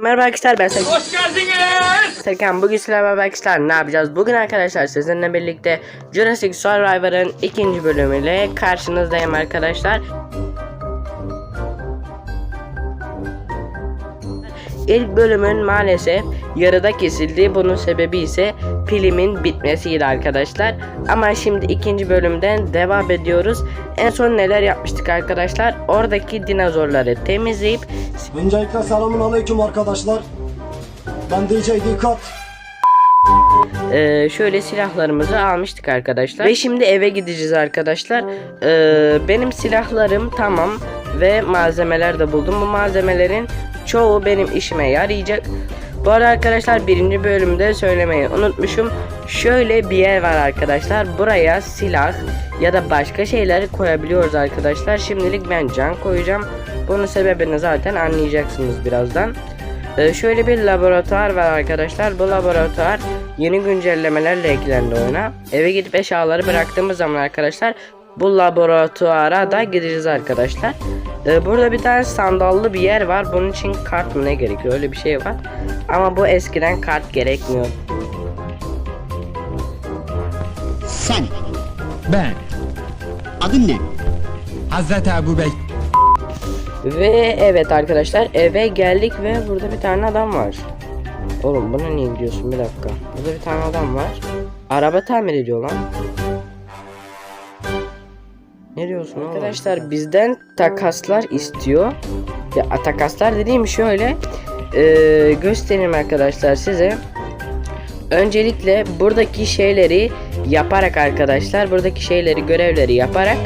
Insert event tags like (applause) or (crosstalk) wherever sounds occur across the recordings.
Merhaba arkadaşlar ben Serkan. Hoş geldiniz. Serkan bugün sizlerle beraber arkadaşlar ne yapacağız? Bugün arkadaşlar sizinle birlikte Jurassic Survivor'ın ikinci bölümüyle karşınızdayım arkadaşlar. İlk bölümün maalesef yarıda kesildi. Bunun sebebi ise pilimin bitmesiydi arkadaşlar. Ama şimdi ikinci bölümden devam ediyoruz. En son neler yapmıştık arkadaşlar? Oradaki dinozorları temizleyip Öncelikle selamun aleyküm arkadaşlar. Ben DJ Dikkat. Ee, şöyle silahlarımızı almıştık arkadaşlar. Ve şimdi eve gideceğiz arkadaşlar. Ee, benim silahlarım tamam ve malzemeler de buldum. Bu malzemelerin çoğu benim işime yarayacak. Bu arada arkadaşlar birinci bölümde söylemeyi unutmuşum. Şöyle bir yer var arkadaşlar. Buraya silah ya da başka şeyleri koyabiliyoruz arkadaşlar. Şimdilik ben can koyacağım. Bunun sebebini zaten anlayacaksınız birazdan. Ee, şöyle bir laboratuvar var arkadaşlar. Bu laboratuvar yeni güncellemelerle eklendi oyuna. Eve gidip eşyaları bıraktığımız zaman arkadaşlar bu laboratuvara da gideceğiz arkadaşlar. Ee, burada bir tane sandallı bir yer var. Bunun için kart mı ne gerekiyor? Öyle bir şey var. Ama bu eskiden kart gerekmiyor. Sen Ben adın ne? Hazreti Ebu Bek Ve evet arkadaşlar eve geldik ve burada bir tane adam var. Oğlum buna niye gidiyorsun bir dakika. Burada bir tane adam var. Araba tamir ediyor lan. Ne diyorsun Arkadaşlar bizden takaslar istiyor. Ya takaslar dediğim şöyle. Ee, göstereyim arkadaşlar size. Öncelikle buradaki şeyleri yaparak arkadaşlar buradaki şeyleri görevleri yaparak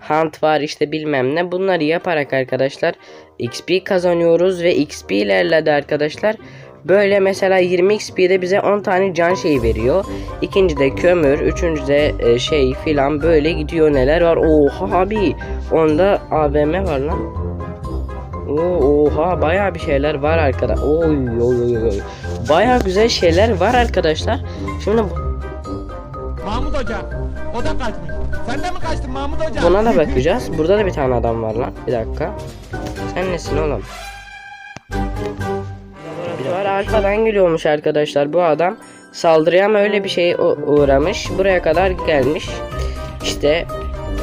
hunt var işte bilmem ne bunları yaparak arkadaşlar XP kazanıyoruz ve XP'lerle de arkadaşlar böyle mesela 20 XP'de bize 10 tane can şeyi veriyor. İkincide kömür, üçüncüde e, şey filan böyle gidiyor neler var. Oha abi onda AVM var lan. Oo, Oha bayağı bir şeyler var arkada. Oy oy oy oy. Bayağı güzel şeyler var arkadaşlar. Şimdi Mahmut Hoca O da kaçmış Sen de mi kaçtın Mahmut Hoca? buna da bakacağız. Burada da bir tane adam var lan. Bir dakika. Sen nesin oğlum? Laboratuvar arkadan geliyormuş arkadaşlar. Bu adam saldırıya mı öyle bir şey uğramış. Buraya kadar gelmiş. İşte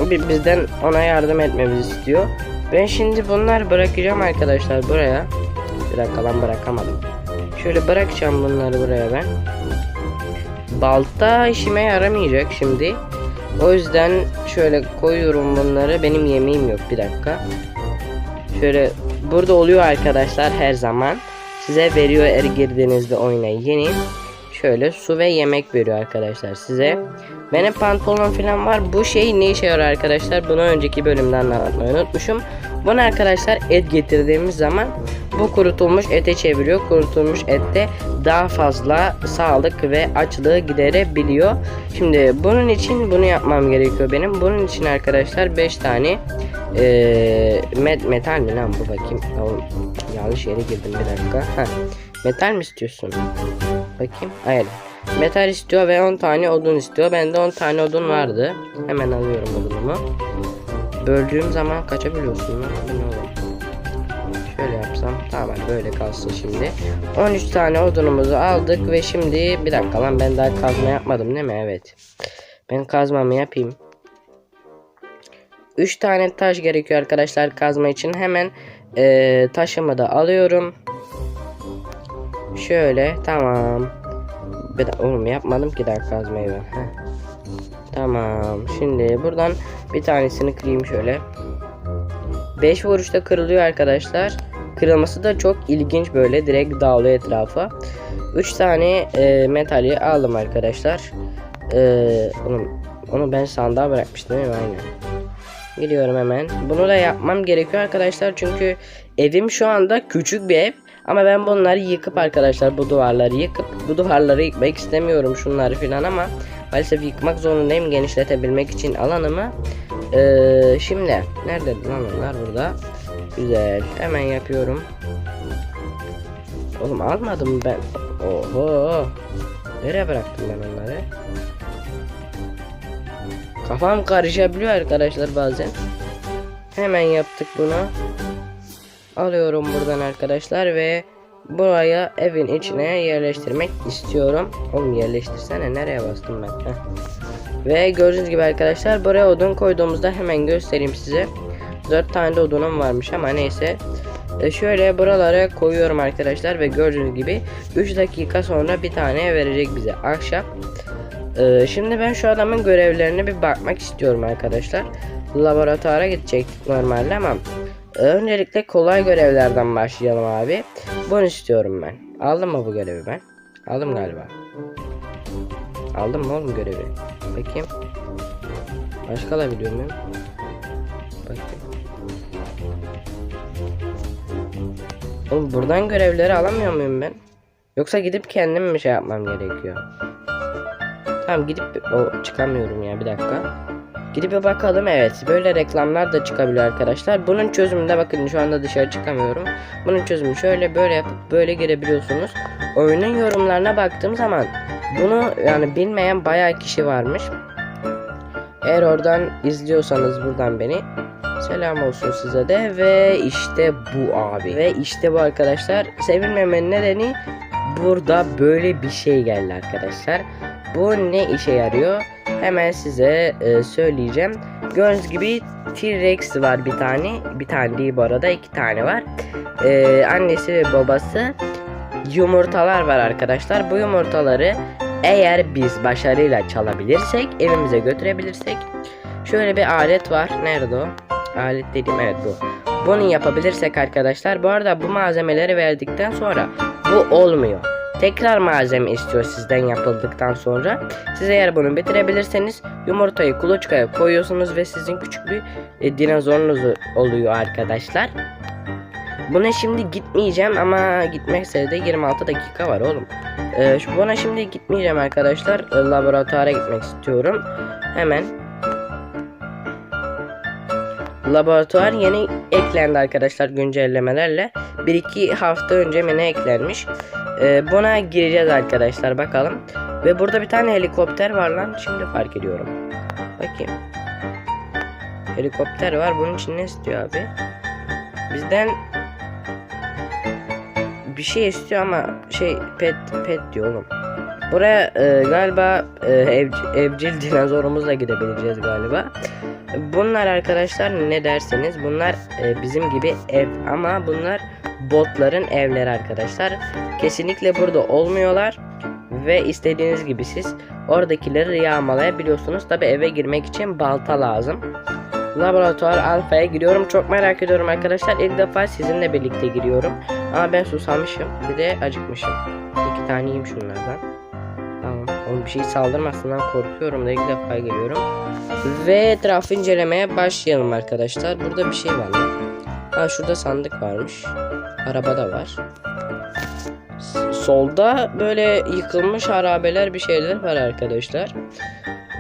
bi- bizden ona yardım etmemizi istiyor. Ben şimdi bunları bırakacağım arkadaşlar buraya. Bir dakika lan bırakamadım. Şöyle bırakacağım bunları buraya ben. Balta işime yaramayacak şimdi. O yüzden şöyle koyuyorum bunları. Benim yemeğim yok bir dakika. Şöyle burada oluyor arkadaşlar her zaman. Size veriyor eğer girdiğinizde oyuna yeni. Şöyle su ve yemek veriyor arkadaşlar size. Benim pantolon falan var. Bu şey ne işe yarar arkadaşlar? Bunu önceki bölümden anlatmayı unutmuşum. Bunu arkadaşlar et getirdiğimiz zaman bu kurutulmuş ete çeviriyor. Kurutulmuş ette daha fazla sağlık ve açlığı giderebiliyor. Şimdi bunun için bunu yapmam gerekiyor benim. Bunun için arkadaşlar 5 tane eee met metal mi lan bu bakayım. Oğlum, yanlış yere girdim bir dakika. Heh. Metal mi istiyorsun? Bakayım. Hayır. Metal istiyor ve 10 tane odun istiyor. Bende 10 tane odun vardı. Hemen alıyorum odunumu. Böldüğüm zaman kaçabiliyorsun lan. Ne oğlum? Şöyle yapsam tamam böyle kalsın şimdi. 13 tane odunumuzu aldık ve şimdi bir dakika lan ben daha kazma yapmadım değil mi? Evet. Ben kazmamı yapayım. 3 tane taş gerekiyor arkadaşlar kazma için. Hemen eee, taşımı da alıyorum. Şöyle tamam. Bir de, oğlum yapmadım ki daha kazmayı ben. Heh. Tamam. Şimdi buradan bir tanesini kırayım şöyle. 5 vuruşta kırılıyor arkadaşlar. Kırılması da çok ilginç böyle direkt dağılıyor etrafa. 3 tane e, metali aldım arkadaşlar. E, onu, onu ben sandığa bırakmıştım değil mi? Aynen. Gidiyorum hemen. Bunu da yapmam gerekiyor arkadaşlar çünkü evim şu anda küçük bir ev. Ama ben bunları yıkıp arkadaşlar bu duvarları yıkıp bu duvarları yıkmak istemiyorum şunları filan ama maalesef yıkmak zorundayım genişletebilmek için alanımı. Ee, şimdi nerede lan onlar burada? Güzel hemen yapıyorum. Oğlum almadım ben. Oho. Nereye bıraktım ben onları? Kafam karışabiliyor arkadaşlar bazen. Hemen yaptık bunu. Alıyorum buradan arkadaşlar ve buraya evin içine yerleştirmek istiyorum. Oğlum yerleştirsene nereye bastım ben? Heh. Ve gördüğünüz gibi arkadaşlar buraya odun koyduğumuzda hemen göstereyim size. 4 tane de odunum varmış ama neyse. E, şöyle buralara koyuyorum arkadaşlar ve gördüğünüz gibi 3 dakika sonra bir tane verecek bize ahşap. E, şimdi ben şu adamın görevlerine bir bakmak istiyorum arkadaşlar. Laboratuvara gidecektik normalde ama öncelikle kolay görevlerden başlayalım abi. Bunu istiyorum ben. Aldım mı bu görevi ben? Aldım galiba. Aldım mı oğlum görevi? Bakayım. Başka alabiliyor muyum? Bakayım. Oğlum buradan görevleri alamıyor muyum ben? Yoksa gidip kendim mi şey yapmam gerekiyor? Tamam gidip o çıkamıyorum ya bir dakika. Gidip bir bakalım evet böyle reklamlar da çıkabiliyor arkadaşlar. Bunun çözümünde bakın şu anda dışarı çıkamıyorum. Bunun çözümü şöyle böyle yapıp böyle girebiliyorsunuz. Oyunun yorumlarına baktığım zaman bunu yani bilmeyen bayağı kişi varmış. Eğer oradan izliyorsanız buradan beni selam olsun size de ve işte bu abi ve işte bu arkadaşlar sevilmemenin nedeni burada böyle bir şey geldi arkadaşlar. Bu ne işe yarıyor? Hemen size e, söyleyeceğim. Gördüğünüz gibi T-Rex var bir tane. Bir tane değil bu arada iki tane var. E, annesi ve babası yumurtalar var arkadaşlar. Bu yumurtaları eğer biz başarıyla çalabilirsek, evimize götürebilirsek şöyle bir alet var. Nerede o? Alet dediğim evet bu. Bunu yapabilirsek arkadaşlar. Bu arada bu malzemeleri verdikten sonra bu olmuyor. Tekrar malzeme istiyor sizden yapıldıktan sonra. Siz eğer bunu bitirebilirseniz yumurtayı kuluçkaya koyuyorsunuz ve sizin küçük bir e, dinozorunuz oluyor arkadaşlar. Buna şimdi gitmeyeceğim ama gitmekse de 26 dakika var oğlum. Ee, buna şimdi gitmeyeceğim arkadaşlar. Laboratuvara gitmek istiyorum. Hemen. Laboratuvar yeni eklendi arkadaşlar güncellemelerle. 1-2 hafta önce mi ne eklenmiş. Ee, buna gireceğiz arkadaşlar bakalım. Ve burada bir tane helikopter var lan. Şimdi fark ediyorum. Bakayım. Helikopter var. Bunun için ne istiyor abi? Bizden bir şey istiyor ama şey pet pet diyor oğlum. Buraya e, galiba e, ev- evcil dinozorumuzla gidebileceğiz galiba. Bunlar arkadaşlar ne derseniz bunlar e, bizim gibi ev ama bunlar botların evleri arkadaşlar. Kesinlikle burada olmuyorlar ve istediğiniz gibi siz oradakileri yağmalayabiliyorsunuz. Tabi eve girmek için balta lazım. Laboratuvar alfaya giriyorum. Çok merak ediyorum arkadaşlar. İlk defa sizinle birlikte giriyorum. Ama ben susamışım. Bir de acıkmışım. İki tane yiyeyim şunlardan. Oğlum bir şey saldırmasından korkuyorum da ilk defa geliyorum. Ve etrafı incelemeye başlayalım arkadaşlar. Burada bir şey var lan. Ha şurada sandık varmış. Araba da var. Solda böyle yıkılmış harabeler bir şeyler var arkadaşlar.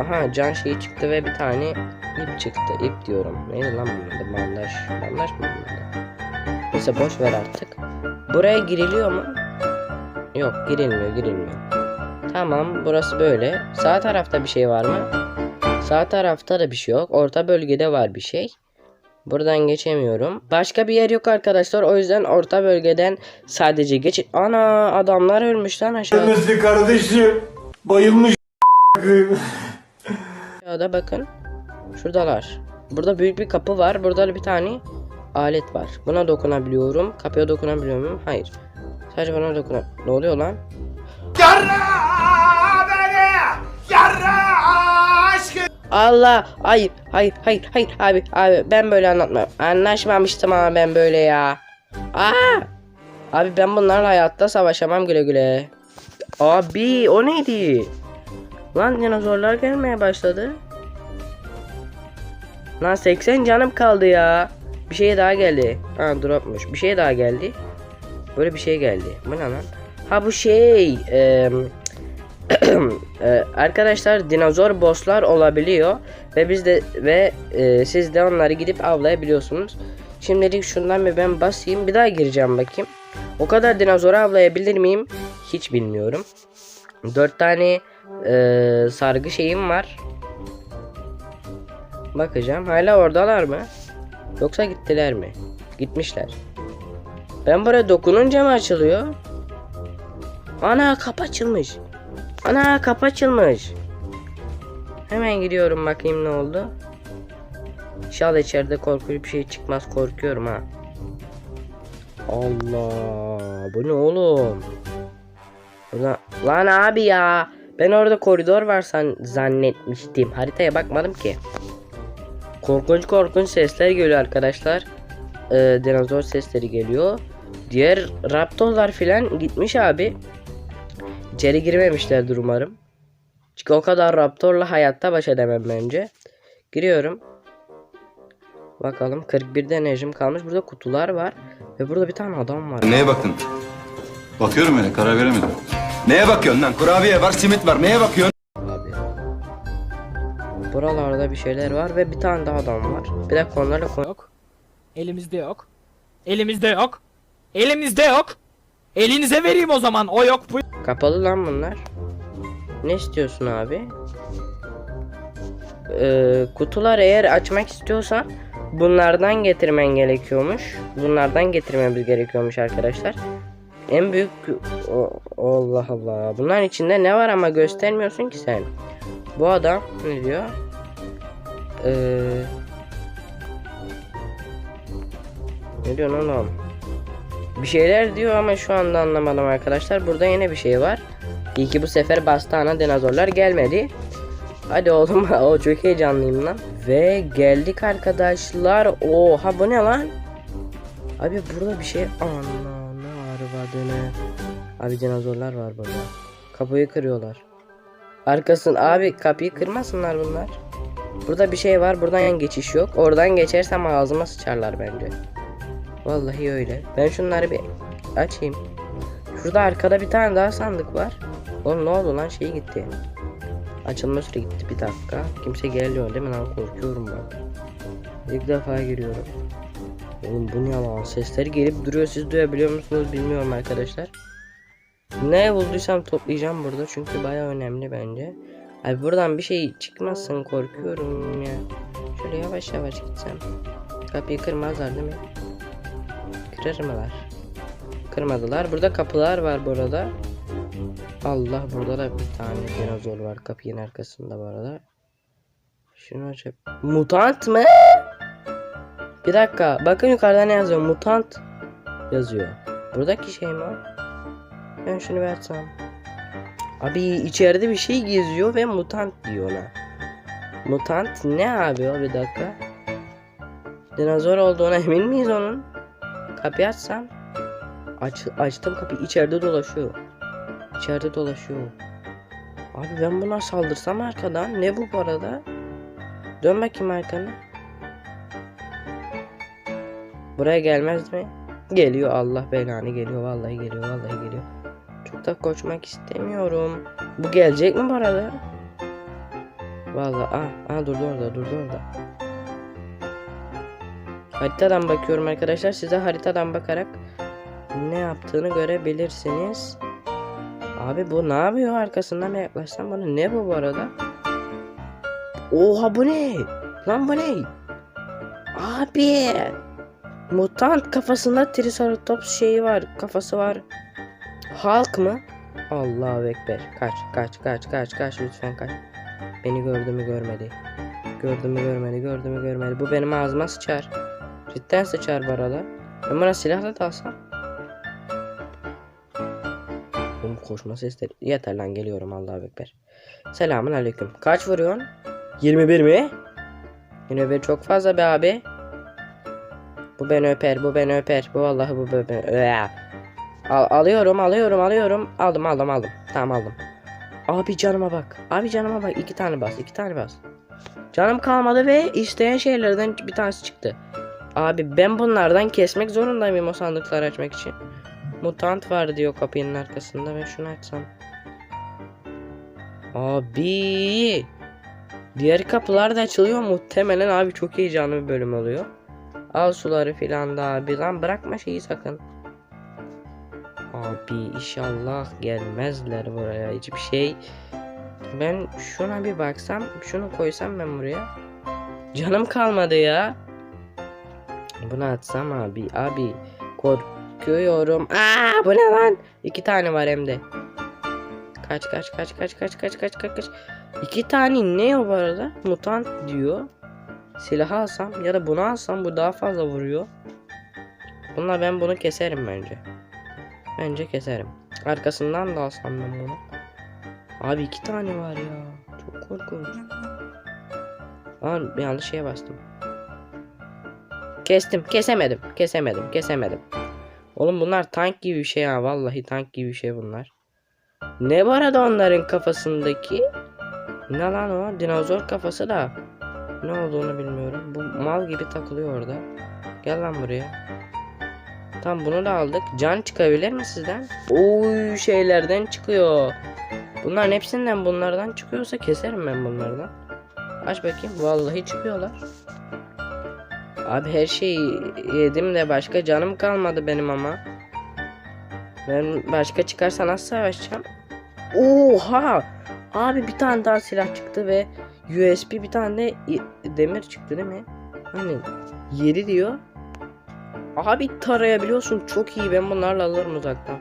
Aha can şeyi çıktı ve bir tane ip çıktı. İp diyorum. Neydi lan bunun? Bandaj. Bandaj mı bunun? Neyse boş ver artık. Buraya giriliyor mu? Yok girilmiyor girilmiyor. Tamam burası böyle. Sağ tarafta bir şey var mı? Sağ tarafta da bir şey yok. Orta bölgede var bir şey. Buradan geçemiyorum. Başka bir yer yok arkadaşlar. O yüzden orta bölgeden sadece geçin. Ana adamlar ölmüş lan aşağıda. Messi kardeşim bayılmış (laughs) Aşağıda bakın. Şuradalar. Burada büyük bir kapı var. Burada da bir tane alet var. Buna dokunabiliyorum. Kapıya dokunabiliyor muyum? Hayır. Sadece bana dokuna... Ne oluyor lan? Allah! Hayır, hayır, hayır, hayır abi, abi ben böyle anlatmam. Anlaşmamıştım ama ben böyle ya. Aa! Abi ben bunlarla hayatta savaşamam güle güle. Abi o neydi? Lan dinozorlar gelmeye başladı. Lan 80 canım kaldı ya. Bir şey daha geldi. Ha dropmuş. Bir şey daha geldi. Böyle bir şey geldi. Bu ne lan? Ha bu şey. eee, (clears throat) e, arkadaşlar dinozor bosslar olabiliyor ve biz de ve e, siz de onları gidip avlayabiliyorsunuz. Şimdilik şundan bir ben basayım bir daha gireceğim bakayım. O kadar dinozoru avlayabilir miyim? Hiç bilmiyorum. 4 tane e, sargı şeyim var. Bakacağım. Hala oradalar mı? Yoksa gittiler mi? Gitmişler. Ben buraya dokununca mı açılıyor? Ana kapı açılmış. Ana kapı açılmış. Hemen gidiyorum bakayım ne oldu. İnşallah içeride korkunç bir şey çıkmaz korkuyorum ha. Allah bu ne oğlum? Ulan, lan abi ya. Ben orada koridor var zannetmiştim. Haritaya bakmadım ki. Korkunç korkunç sesler geliyor arkadaşlar. Ee, dinozor sesleri geliyor. Diğer raptorlar filan gitmiş abi. İçeri girmemişlerdir umarım. Çünkü o kadar raptorla hayatta baş edemem bence. Giriyorum. Bakalım 41'de enerjim kalmış. Burada kutular var. Ve burada bir tane adam var. Neye baktın? Bakıyorum öyle karar veremedim. Neye bakıyorsun lan? Kurabiye var, simit var. Neye bakıyorsun? Abi. Buralarda bir şeyler var ve bir tane daha adam var. Bir dakika onlarla Yok. Elimizde yok. Elimizde yok. Elimizde yok. Elinize vereyim o zaman. O yok bu. Kapalı lan bunlar. Ne istiyorsun abi? Ee, kutular eğer açmak istiyorsan bunlardan getirmen gerekiyormuş. Bunlardan getirmemiz gerekiyormuş arkadaşlar. En büyük O- Allah Allah. Bunların içinde ne var ama göstermiyorsun ki sen. Bu adam ne diyor? Ee, ne diyor oğlum? Bir şeyler diyor ama şu anda anlamadım arkadaşlar. Burada yine bir şey var. İyi ki bu sefer bastı ana dinozorlar gelmedi. Hadi oğlum (laughs) o çok heyecanlıyım lan. Ve geldik arkadaşlar. Oha bu ne lan? Abi burada bir şey ana ne var vadene. Abi dinozorlar var burada. Kapıyı kırıyorlar. Arkasın abi kapıyı kırmasınlar bunlar. Burada bir şey var. Buradan yan geçiş yok. Oradan geçersem ağzıma sıçarlar bence. Vallahi öyle. Ben şunları bir açayım. Şurada arkada bir tane daha sandık var. Oğlum ne oldu lan şey gitti. Açılma süre gitti bir dakika. Kimse geliyor değil mi lan korkuyorum bak. İlk defa giriyorum. Oğlum bu ne lan sesleri gelip duruyor siz duyabiliyor musunuz bilmiyorum arkadaşlar. Ne bulduysam toplayacağım burada çünkü baya önemli bence. Abi buradan bir şey çıkmazsın korkuyorum ya. Şöyle yavaş yavaş gitsem. Kapıyı kırmazlar değil mi? Kırırmalar. Kırmadılar. Burada kapılar var burada. Allah burada da bir tane dinozor var kapının arkasında bu arada. Şunu açıp. Mutant mı? Bir dakika. Bakın yukarıda ne yazıyor? Mutant yazıyor. Buradaki şey mi? Ben şunu versem. Abi içeride bir şey geziyor ve mutant diyor ona. Mutant ne abi o bir dakika. Dinozor olduğuna emin miyiz onun? Kapıyı açsam. Aç, açtım kapıyı içeride dolaşıyor. İçeride dolaşıyor. Abi ben buna saldırsam arkadan. Ne bu bu arada? Dön bakayım arkana. Buraya gelmez mi? Geliyor Allah belanı geliyor vallahi geliyor vallahi geliyor. Çok da koşmak istemiyorum. Bu gelecek mi bu? Vallahi ah, ah durdu orada durdu orada. Haritadan bakıyorum arkadaşlar. Size haritadan bakarak ne yaptığını görebilirsiniz. Abi bu ne yapıyor arkasından yaklaşsam bana ne bu bu arada? Oha bu ne? Lan bu ne? Abi mutant kafasında triceratops şeyi var kafası var. Halk mı? Allahu ekber. Kaç kaç kaç kaç kaç lütfen kaç. Beni gördü mü görmedi. Gördü mü görmedi gördü mü görmedi. Bu benim ağzıma sıçar. Cidden sıçar bu arada. Ben buna silahla da alsam. Oğlum koşma sesleri. Yeter lan geliyorum Allah'a ekber. Selamun aleyküm. Kaç vuruyorsun? 21 mi? 21 çok fazla be abi. Bu beni öper, bu beni öper. Bu vallahi bu beni. Al, alıyorum, alıyorum, alıyorum. Aldım, aldım, aldım. Tamam aldım. Abi canıma bak. Abi canıma bak. iki tane bas, iki tane bas. Canım kalmadı ve isteyen şeylerden bir tanesi çıktı. Abi ben bunlardan kesmek zorundayım o sandıkları açmak için. Mutant var diyor kapının arkasında ve şunu açsam. Abi. Diğer kapılar da açılıyor muhtemelen abi çok heyecanlı bir bölüm oluyor. Al suları filan da abi lan bırakma şeyi sakın. Abi inşallah gelmezler buraya hiçbir şey. Ben şuna bir baksam şunu koysam ben buraya. Canım kalmadı ya. Bunu atsam abi abi kork Çıkıyorum. Aa bu ne lan? İki tane var hem de. Kaç kaç kaç kaç kaç kaç kaç kaç kaç. İki tane ne o bu arada? Mutant diyor. Silahı alsam ya da bunu alsam bu daha fazla vuruyor. Bununla ben bunu keserim bence. Bence keserim. Arkasından da alsam ben bunu. Abi iki tane var ya. Çok korkunç. Lan bir yanlış şeye bastım. Kestim. Kesemedim. Kesemedim. Kesemedim. Oğlum bunlar tank gibi bir şey ya. Vallahi tank gibi bir şey bunlar. Ne bu arada onların kafasındaki? Ne lan o? Dinozor kafası da. Ne olduğunu bilmiyorum. Bu mal gibi takılıyor orada. Gel lan buraya. Tam bunu da aldık. Can çıkabilir mi sizden? Oy şeylerden çıkıyor. Bunların hepsinden bunlardan çıkıyorsa keserim ben bunlardan. Aç bakayım. Vallahi çıkıyorlar. Abi her şeyi yedim de başka canım kalmadı benim ama. Ben başka çıkarsa nasıl savaşacağım? Oha! Abi bir tane daha silah çıktı ve USB bir tane de demir çıktı değil mi? Hani 7 diyor. Abi tarayabiliyorsun çok iyi ben bunlarla alırım uzaktan.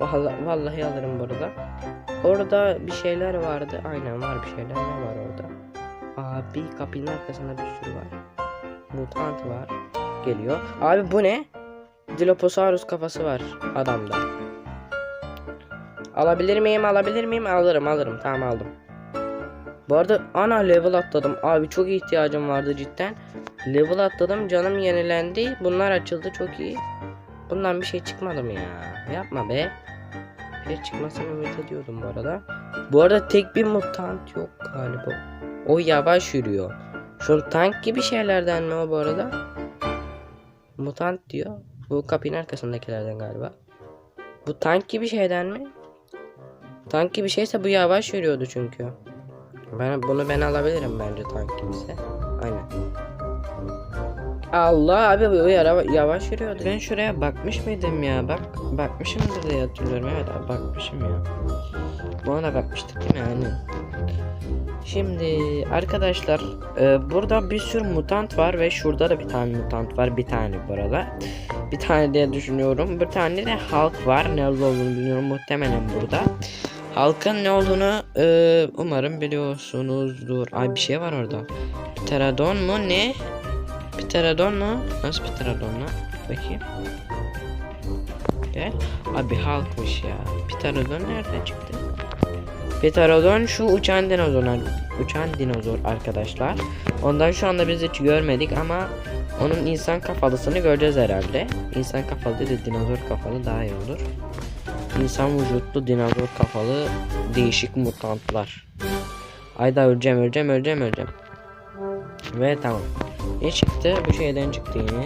Vallahi, vallahi alırım burada. Orada bir şeyler vardı. Aynen var bir şeyler ne var orada. Abi kapının arkasında bir sürü var. Mutant var. Geliyor. Abi bu ne? Dilophosaurus kafası var adamda. Alabilir miyim? Alabilir miyim? Alırım alırım. Tamam aldım. Bu arada ana level atladım. Abi çok ihtiyacım vardı cidden. Level atladım. Canım yenilendi. Bunlar açıldı çok iyi. Bundan bir şey çıkmadı mı ya? Yapma be. Bir şey çıkmasını ümit ediyordum bu arada. Bu arada tek bir mutant yok galiba. O yavaş yürüyor. Şu tank gibi şeylerden mi o bu arada? Mutant diyor. Bu kapının arkasındakilerden galiba. Bu tank gibi şeyden mi? Tank gibi şeyse bu yavaş yürüyordu çünkü. Ben bunu ben alabilirim bence tank gibiyse. Aynen. Allah abi bu yara yavaş yürüyordu. Ben şuraya bakmış mıydım ya? Bak bakmışımdır diye hatırlıyorum. Evet abi bakmışım ya. Buna da bakmıştık değil mi? Aynen. Şimdi arkadaşlar e, burada bir sürü mutant var ve şurada da bir tane mutant var. Bir tane bu. Bir tane diye düşünüyorum. Bir tane de halk var. Ne olduğunu bilmiyorum. Muhtemelen burada. Halkın ne olduğunu e, umarım biliyorsunuzdur. Ay bir şey var orada. Pterodon mu ne? Pterodon mu? Nasıl pterodon lan? Bakayım. Gel. Abi halkmış ya. Pterodon nereden çıktı? Pterodon şu uçan dinozor. Uçan dinozor arkadaşlar. Ondan şu anda biz hiç görmedik ama onun insan kafalısını göreceğiz herhalde. İnsan kafalı değil de dinozor kafalı daha iyi olur. İnsan vücutlu dinozor kafalı değişik mutantlar. Ayda öleceğim öleceğim öleceğim öleceğim. Ve tamam. Ne çıktı? Bu şeyden çıktı yine.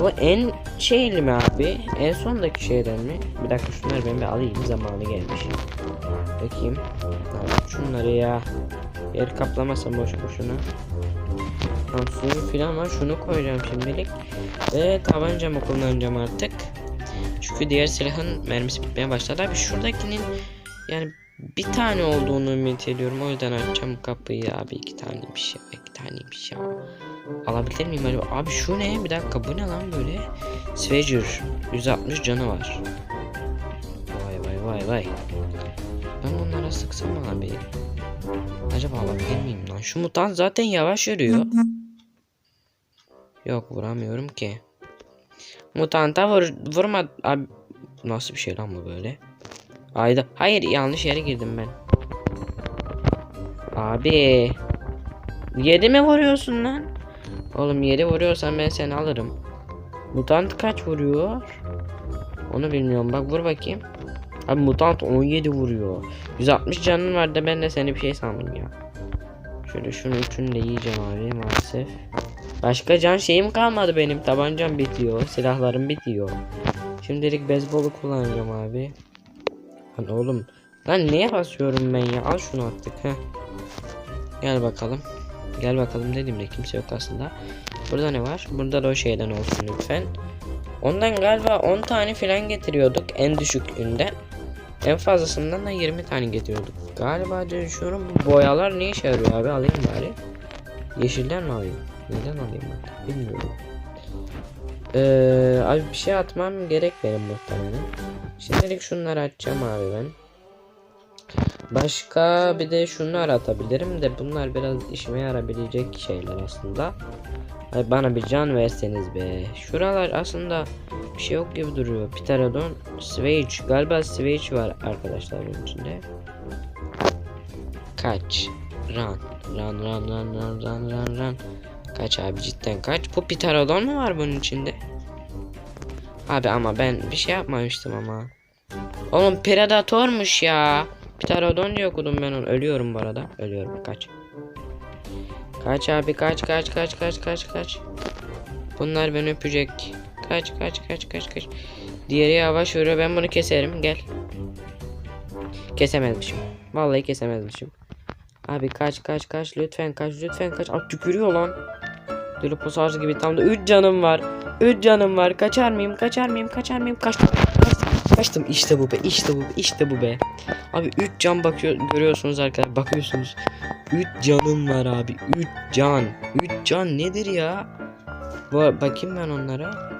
Bu en şeyli mi abi? En sondaki şeyden mi? Bir dakika şunları ben bir alayım zamanı gelmiş. Bakayım. Tamam, şunları ya. Yer kaplamasam boş boşuna. Tamam suyu filan var. Şunu koyacağım şimdilik. Ve tabancamı kullanacağım artık. Çünkü diğer silahın mermisi bitmeye başladı. Abi şuradakinin yani bir tane olduğunu ümit ediyorum. O yüzden açacağım kapıyı abi. iki taneymiş ya. iki taneymiş ya. Alabilir miyim acaba? Abi şu ne? Bir dakika bu ne lan böyle? Sveger. 160 canı var. Vay vay vay vay. Ben bunlara sıksam abi. Acaba alabilir miyim lan? Şu mutant zaten yavaş yürüyor. Yok vuramıyorum ki. Mutanta vur, vurma abi. Nasıl bir şey lan bu böyle? Ayda. Hayır yanlış yere girdim ben. Abi. Yedi mi vuruyorsun lan? Oğlum yedi vuruyorsan ben seni alırım. Mutant kaç vuruyor? Onu bilmiyorum. Bak vur bakayım. Abi mutant 17 vuruyor. 160 canın var da ben de seni bir şey sandım ya. Şöyle şunu üçünü de yiyeceğim abi maalesef. Başka can şeyim kalmadı benim. Tabancam bitiyor. Silahlarım bitiyor. Şimdilik bezbolu kullanacağım abi. Lan oğlum. Lan neye basıyorum ben ya? Al şunu attık. Heh. Gel bakalım. Gel bakalım dediğimde kimse yok aslında. Burada ne var? Burada da o şeyden olsun lütfen. Ondan galiba 10 tane falan getiriyorduk en düşüklüğünden. En fazlasından da 20 tane getiriyorduk. Galiba düşünüyorum bu boyalar ne işe yarıyor abi alayım bari. Yeşilden mi alayım? Neden alayım ben? Bilmiyorum. Ee, abi bir şey atmam gerek benim muhtemelen. Şimdilik şunları açacağım abi ben. Başka bir de şunları atabilirim de bunlar biraz işime yarabilecek şeyler aslında. Ay bana bir can verseniz be. Şuralar aslında bir şey yok gibi duruyor. Pterodon, Swage. Galiba Swage var arkadaşlar bunun içinde. Kaç. Run. Run run run run run run run. Kaç abi cidden kaç. Bu Pterodon mu var bunun içinde? Abi ama ben bir şey yapmamıştım ama. Oğlum Predator'muş ya. Pterodon diye okudum ben onu. Ölüyorum bu arada. Ölüyorum. Kaç. Kaç abi kaç kaç kaç kaç kaç kaç. Bunlar beni öpecek. Kaç kaç kaç kaç kaç. Diğeri yavaş yürüyor. Ben bunu keserim. Gel. Kesemezmişim. Vallahi kesemezmişim. Abi kaç kaç kaç lütfen kaç lütfen kaç. Aa tükürüyor lan. Dilopos gibi tam da 3 canım var. 3 canım var. Kaçar mıyım? Kaçar mıyım? Kaçar mıyım? Kaçtım. Kaçtım. Kaçtım. İşte bu be. İşte bu be. İşte bu be. Abi 3 can bakıyor görüyorsunuz arkadaşlar. Bakıyorsunuz. 3 canım var abi. 3 can. 3 can nedir ya? Bu bakayım ben onlara.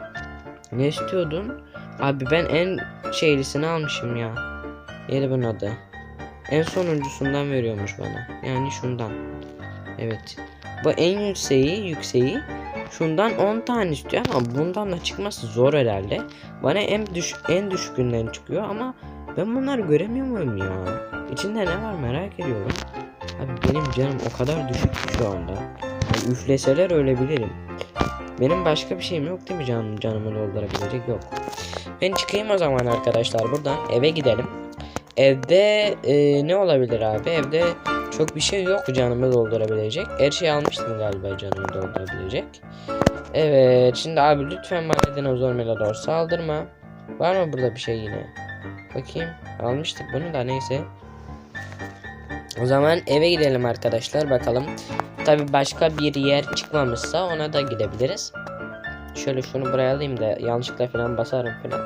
Ne istiyordun? Abi ben en şeylisini almışım ya. Yeri bunun adı. En sonuncusundan veriyormuş bana. Yani şundan. Evet. Bu en yükseği, yükseği. Şundan 10 tane istiyor ama bundan da çıkması zor herhalde. Bana en düş en düşkünden çıkıyor ama ben bunları göremiyor muyum ya? İçinde ne var merak ediyorum. Abi benim canım o kadar düşük ki şu anda. Yani üfleseler ölebilirim. Benim başka bir şeyim yok değil mi canım canımı doldurabilecek yok. Ben çıkayım o zaman arkadaşlar buradan eve gidelim. Evde e, ne olabilir abi? Evde çok bir şey yok canımı doldurabilecek. Her şeyi almıştım galiba canımı doldurabilecek. Evet şimdi abi lütfen bana dinozor melodor saldırma. Var mı burada bir şey yine? Bakayım almıştık bunu da neyse. O zaman eve gidelim arkadaşlar bakalım. Tabi başka bir yer çıkmamışsa ona da gidebiliriz. Şöyle şunu buraya alayım da yanlışlıkla falan basarım falan.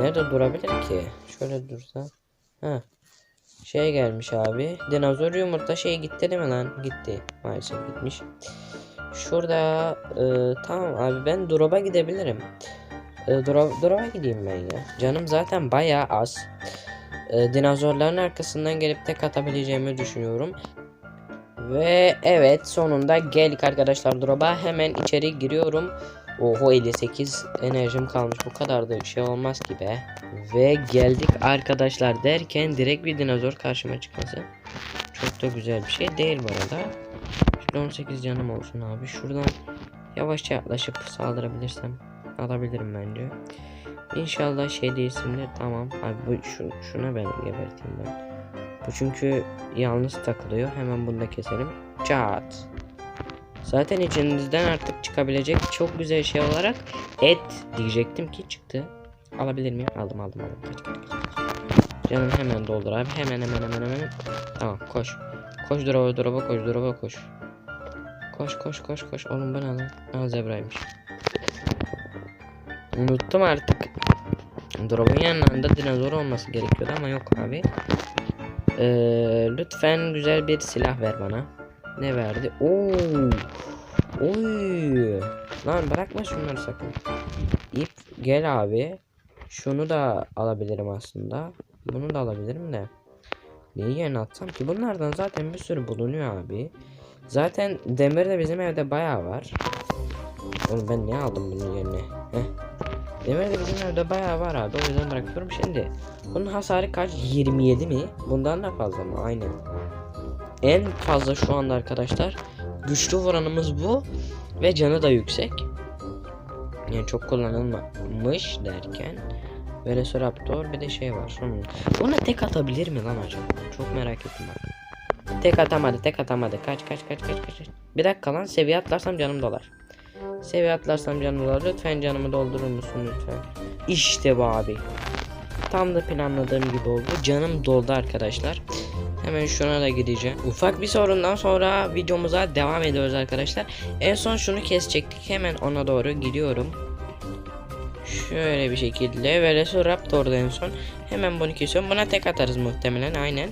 Nerede durabilir ki? Şöyle dursa. Ha. Şey gelmiş abi. Dinozor yumurta şey gitti değil mi lan? Gitti. Maalesef gitmiş. Şurada e, tamam abi ben drop'a gidebilirim. E, drop, gideyim ben ya. Canım zaten bayağı az. E, dinozorların arkasından gelip tek atabileceğimi düşünüyorum. Ve evet sonunda geldik arkadaşlar drop'a hemen içeri giriyorum. Oho 58 enerjim kalmış bu kadar da şey olmaz ki be. Ve geldik arkadaşlar derken direkt bir dinozor karşıma çıkması. Çok da güzel bir şey değil bu arada. Şöyle 18 canım olsun abi. Şuradan yavaşça yaklaşıp saldırabilirsem alabilirim bence. İnşallah şey değilsindir. Tamam. Abi bu şu, şuna ben geberteyim ben. Bu çünkü yalnız takılıyor. Hemen bunu da keselim. Çat. Zaten içinizden artık çıkabilecek çok güzel şey olarak et diyecektim ki çıktı. Alabilir miyim? Aldım aldım aldım. Kaç kaç kaç. Canım hemen doldur abi. Hemen hemen hemen hemen. Tamam koş. Koş drop'a drop'a koş drop'a koş. Koş koş koş koş. Oğlum ben alın. Aa zebraymış. Unuttum artık. Drop'un yanında dinozor olması gerekiyordu ama yok abi. Ee, lütfen güzel bir silah ver bana. Ne verdi? Oo. Oy. Lan bırakma şunları sakın. İp gel abi. Şunu da alabilirim aslında. Bunu da alabilirim de. Neyi yerine atsam ki? Bunlardan zaten bir sürü bulunuyor abi. Zaten demir de bizim evde bayağı var. Oğlum ben niye aldım bunun yerine? Heh. Demir de bizim evde bayağı var abi. O yüzden bırakıyorum. Şimdi bunun hasarı kaç? 27 mi? Bundan da fazla mı? Aynen. En fazla şu anda arkadaşlar güçlü vuranımız bu ve canı da yüksek. Yani çok kullanılmamış derken Velociraptor bir de şey var. Hmm. Buna tek atabilir mi lan acaba? Çok merak ettim bak. Tek atamadı, tek atamadı. Kaç kaç kaç kaç kaç. Bir dakika lan seviye atlarsam canım dolar. Seviye atlarsam canım dolar. Lütfen canımı doldurur musun lütfen? İşte bu abi. Tam da planladığım gibi oldu. Canım doldu arkadaşlar. Hemen şuna da gideceğim. Ufak bir sorundan sonra videomuza devam ediyoruz arkadaşlar. En son şunu kesecektik. Hemen ona doğru gidiyorum. Şöyle bir şekilde Velociraptor'da en son. Hemen bunu kesiyorum. Buna tek atarız muhtemelen aynen.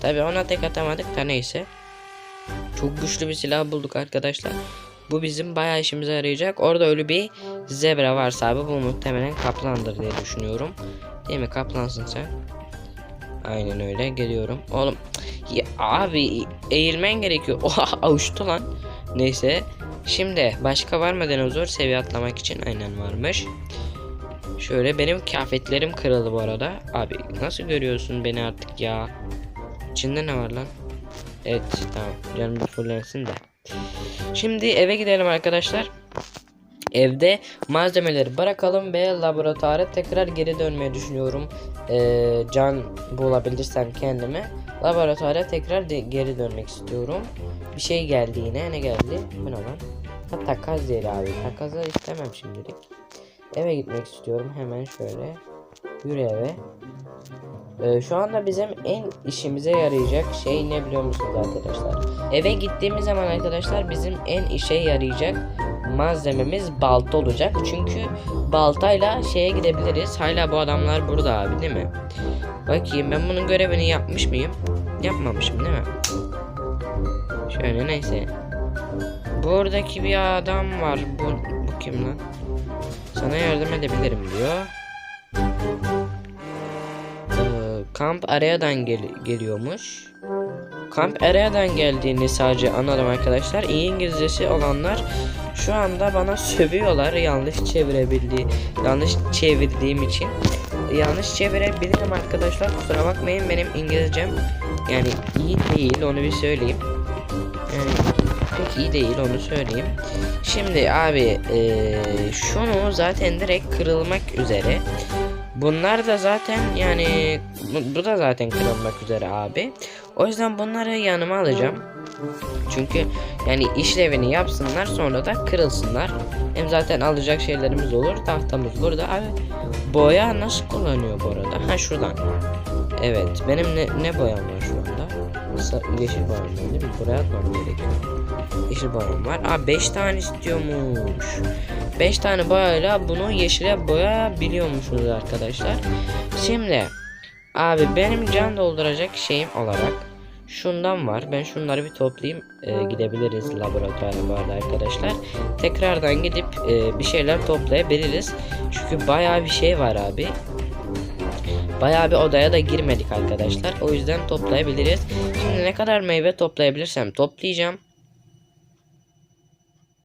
Tabi ona tek atamadık da neyse. Çok güçlü bir silah bulduk arkadaşlar. Bu bizim bayağı işimize yarayacak. Orada ölü bir zebra varsa abi bu muhtemelen kaplandır diye düşünüyorum. Değil mi kaplansın sen? Aynen öyle geliyorum. Oğlum ya abi eğilmen gerekiyor. (laughs) Oha uçtu lan. Neyse. Şimdi başka var mı dinozor seviye atlamak için? Aynen varmış. Şöyle benim kıyafetlerim kırıldı bu arada. Abi nasıl görüyorsun beni artık ya? İçinde ne var lan? Evet tamam canım fullensin de. Şimdi eve gidelim arkadaşlar. Evde malzemeleri bırakalım ve laboratuvara tekrar geri dönmeyi düşünüyorum. Ee, can bulabilirsem kendime. Laboratuvara tekrar de- geri dönmek istiyorum. Bir şey geldi yine. Ne geldi? Bu ne lan? Ha takas değil abi. Takası istemem şimdilik. Eve gitmek istiyorum. Hemen şöyle. Yürü eve. Ee, şu anda bizim en işimize yarayacak şey ne biliyor musunuz arkadaşlar? Eve gittiğimiz zaman arkadaşlar bizim en işe yarayacak malzememiz balta olacak. Çünkü baltayla şeye gidebiliriz. Hala bu adamlar burada abi değil mi? Bakayım ben bunun görevini yapmış mıyım? Yapmamışım değil mi? Şöyle neyse. Buradaki bir adam var. Bu, bu kim lan? Sana yardım edebilirim diyor. Ee, kamp arayadan gel- geliyormuş. Kamp arayadan geldiğini sadece anladım arkadaşlar. İyi İngilizcesi olanlar şu anda bana sövüyorlar yanlış çevirebildiği yanlış çevirdiğim için. Yanlış çevirebilirim arkadaşlar. Kusura bakmayın benim İngilizcem yani iyi değil onu bir söyleyeyim. Yani pek iyi değil onu söyleyeyim. Şimdi abi eee, şunu zaten direkt kırılmak üzere. Bunlar da zaten yani bu, da zaten kırılmak üzere abi. O yüzden bunları yanıma alacağım. Çünkü yani işlevini yapsınlar sonra da kırılsınlar. Hem zaten alacak şeylerimiz olur. Tahtamız burada. Abi boya nasıl kullanıyor bu arada? Ha şuradan. Evet benim ne, ne boyam var şu anda? Yeşil boyam var değil mi? Buraya atmam gerekiyor. Yeşil boyam var. Aa 5 tane istiyormuş. 5 tane boyayla bunu yeşile boyayabiliyormuşuz arkadaşlar. Şimdi abi benim can dolduracak şeyim olarak şundan var. Ben şunları bir toplayayım. Ee, gidebiliriz laboratuvara bu arada arkadaşlar. Tekrardan gidip e, bir şeyler toplayabiliriz. Çünkü bayağı bir şey var abi. Bayağı bir odaya da girmedik arkadaşlar. O yüzden toplayabiliriz. Şimdi ne kadar meyve toplayabilirsem toplayacağım.